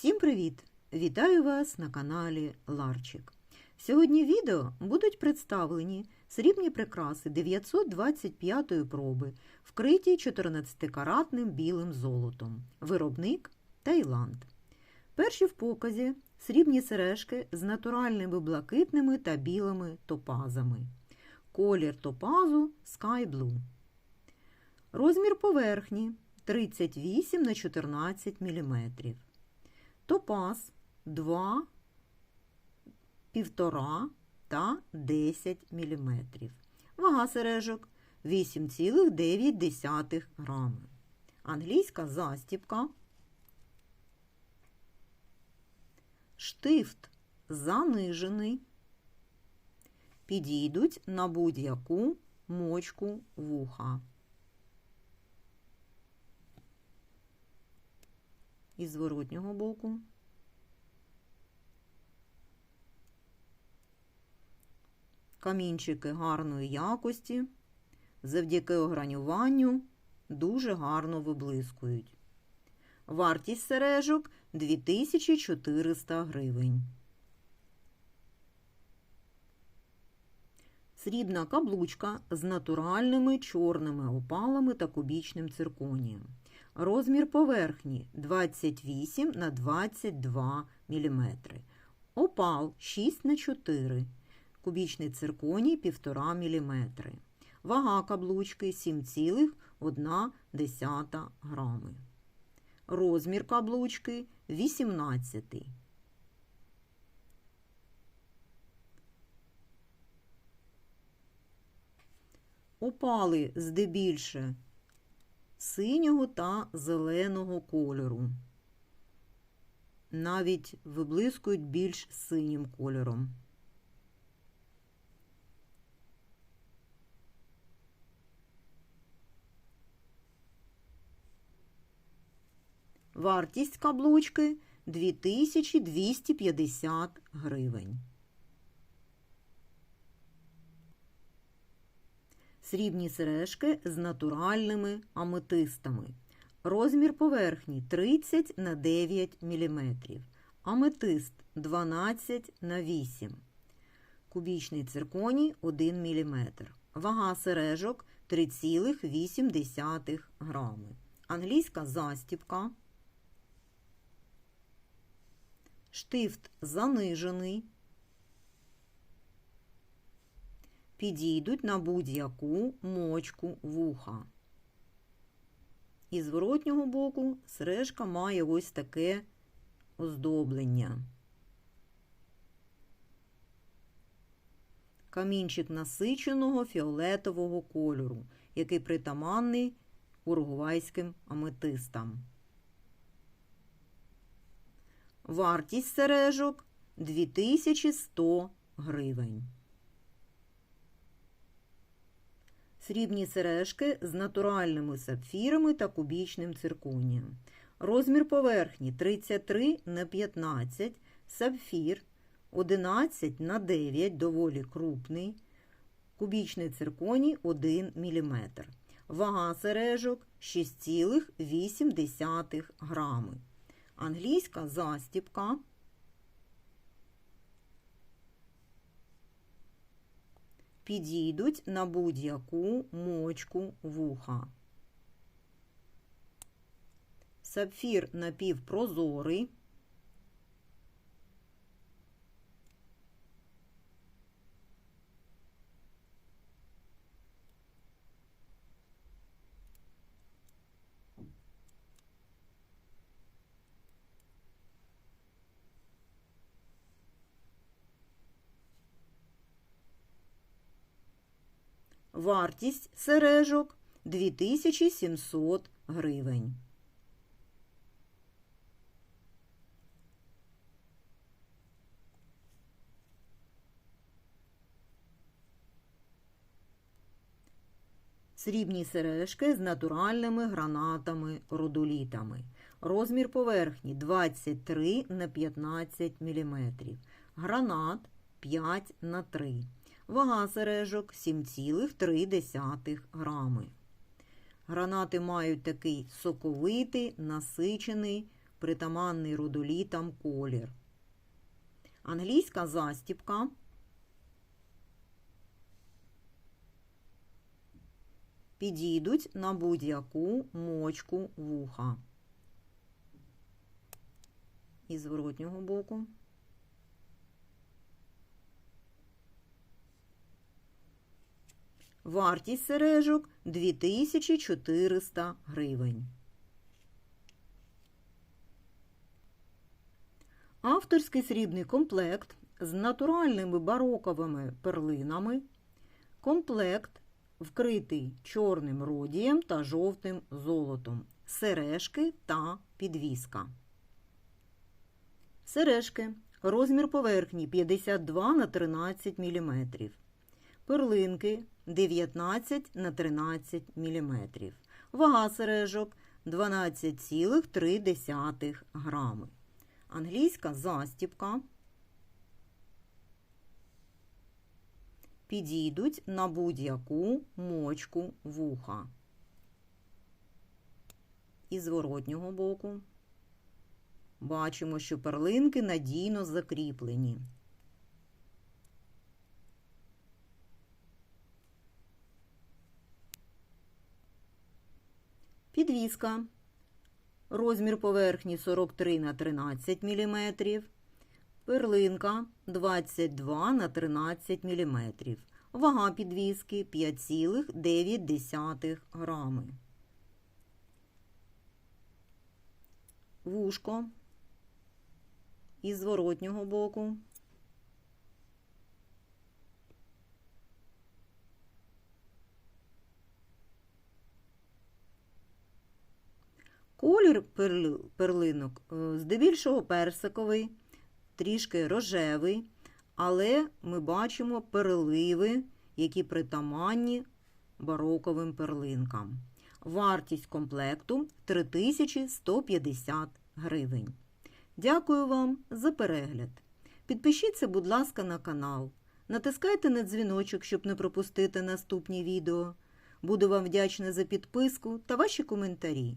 Всім привіт! Вітаю вас на каналі Ларчик. Сьогодні відео будуть представлені срібні прикраси 925-ї проби, вкриті 14-каратним білим золотом. Виробник Таїланд. Перші в показі срібні сережки з натуральними блакитними та білими топазами. Колір топазу Sky Blue. Розмір поверхні 38 на 14 мм. Топаз 2, 1,5 та 10 мм. Вага сережок 8,9 грами. Англійська застіпка. Штифт занижений. Підійдуть на будь-яку мочку вуха. Із зворотнього боку. Камінчики гарної якості, завдяки огранюванню дуже гарно виблискують. Вартість сережок 2400 гривень. Срібна каблучка з натуральними чорними опалами та кубічним цирконієм. Розмір поверхні 28 на 22 мм. Опал 6 на 4 Кубічний цирконій 1,5 мм. Вага каблучки 7,1 грами. Розмір каблучки 18. Опали здебільше синього та зеленого кольору. Навіть виблискують більш синім кольором. Вартість каблучки 2250 гривень. Срібні сережки з натуральними аметистами. Розмір поверхні 30 на 9 мм. Аметист 12 на 8 Кубічний цирконій 1 мм. Вага сережок 3,8 грами. Англійська застіпка. Штифт занижений. Підійдуть на будь-яку мочку вуха. І з зворотнього боку сережка має ось таке оздоблення. Камінчик насиченого фіолетового кольору, який притаманний уругвайським аметистам. Вартість сережок 2100 гривень. Срібні сережки з натуральними сапфірами та кубічним цирконієм. Розмір поверхні 33 на 15, сапфір 11 на 9, доволі крупний, кубічний цирконій 1 мм. Вага сережок 6,8 грами. Англійська застіпка. Підійдуть на будь-яку мочку вуха. Сапфір напівпрозорий. Вартість сережок 2700 гривень. Срібні сережки з натуральними гранатами родолітами. Розмір поверхні 23 на 15 мм. Гранат 5 на 3 Вага сережок 7,3 грами. Гранати мають такий соковитий, насичений притаманний родолітам колір. Англійська застіпка. Підійдуть на будь-яку мочку вуха. І зворотнього боку. Вартість сережок 2400 гривень. Авторський срібний комплект з натуральними бароковими перлинами. Комплект вкритий чорним родієм та жовтим золотом. Сережки та підвіска. Сережки. Розмір поверхні 52 на 13 мм. Перлинки 19 на 13 мм. Вага сережок 12,3 грами. Англійська застіпка. Підійдуть на будь-яку мочку вуха. І зворотнього боку. Бачимо, що перлинки надійно закріплені. Підвіска. Розмір поверхні 43 на 13 мм. Перлинка 22 на 13 мм. Вага підвіски 5,9 грами. Вушко із зворотнього боку. Колір перли- перлинок е, здебільшого персиковий, трішки рожевий, але ми бачимо переливи, які притаманні бароковим перлинкам. Вартість комплекту 3150 гривень. Дякую вам за перегляд. Підпишіться, будь ласка, на канал. Натискайте на дзвіночок, щоб не пропустити наступні відео. Буду вам вдячна за підписку та ваші коментарі.